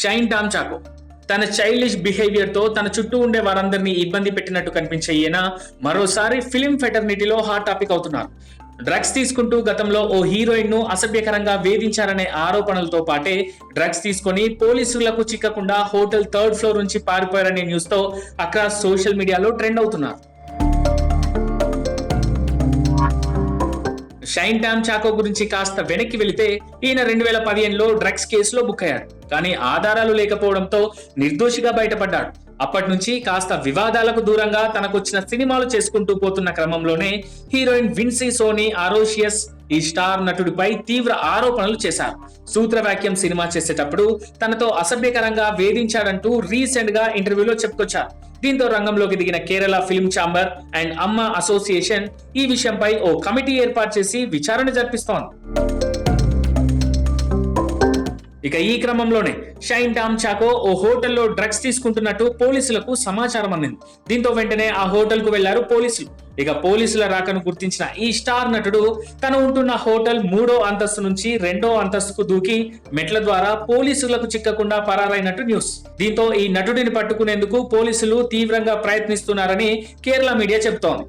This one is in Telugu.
షైన్ టామ్ చాకో. తన చైల్డిష్ బిహేవియర్తో తన చుట్టూ ఉండే వారందరినీ ఇబ్బంది పెట్టినట్టు కనిపించే ఈయన మరోసారి ఫిలిం ఫెటర్నిటీలో హాట్ టాపిక్ అవుతున్నారు. డ్రగ్స్ తీసుకుంటూ గతంలో ఓ హీరోయిన్ను అసభ్యకరంగా వేధించారనే ఆరోపణలతో పాటే డ్రగ్స్ తీసుకొని పోలీసులకు చిక్కకుండా హోటల్ థర్డ్ ఫ్లోర్ నుంచి పారిపోయారనే న్యూస్తో అక్రాస్ సోషల్ మీడియాలో ట్రెండ్ అవుతున్నారు. షైన్ టామ్ చాకో గురించి కాస్త వెనక్కి వెళితే ఈయన రెండు వేల పదిహేనులో డ్రగ్స్ కేసులో బుక్ అయ్యారు. కానీ ఆధారాలు లేకపోవడంతో నిర్దోషిగా బయటపడ్డాడు. అప్పటి నుంచి కాస్త వివాదాలకు దూరంగా తనకొచ్చిన సినిమాలు చేసుకుంటూ పోతున్న క్రమంలోనే హీరోయిన్ విన్సీ సోనీ ఆరోషియస్ ఈ స్టార్ నటుడిపై తీవ్ర ఆరోపణలు చేశారు. సూత్రవాక్యం సినిమా చేసేటప్పుడు తనతో అసభ్యకరంగా వేధించాడంటూ రీసెంట్గా ఇంటర్వ్యూలో చెప్పుకొచ్చారు. దీంతో రంగంలోకి దిగిన Kerala film chamber and AMMA association ఈ విషయంపై ఓ కమిటీ ఏర్పాటు చేసి విచారణ జరిపిస్తోంది. ఇక ఈ క్రమంలోనే షైన్ టామ్ చాకో ఓ హోటల్లో డ్రగ్స్ తీసుకుంటున్నట్టు పోలీసులకు సమాచారం అందింది. దీంతో వెంటనే ఆ హోటల్కు వెళ్ళారు పోలీసులు. ఇక పోలీసుల రాకను గుర్తించిన ఈ స్టార్ నటుడు తను ఉంటున్న హోటల్ మూడో అంతస్తు నుంచి రెండో అంతస్తుకు దూకి మెట్ల ద్వారా పోలీసులకు చిక్కకుండా పరారైనట్టు న్యూస్. దీంతో ఈ నటుడిని పట్టుకునేందుకు పోలీసులు తీవ్రంగా ప్రయత్నిస్తున్నారని కేరళ మీడియా చెబుతోంది.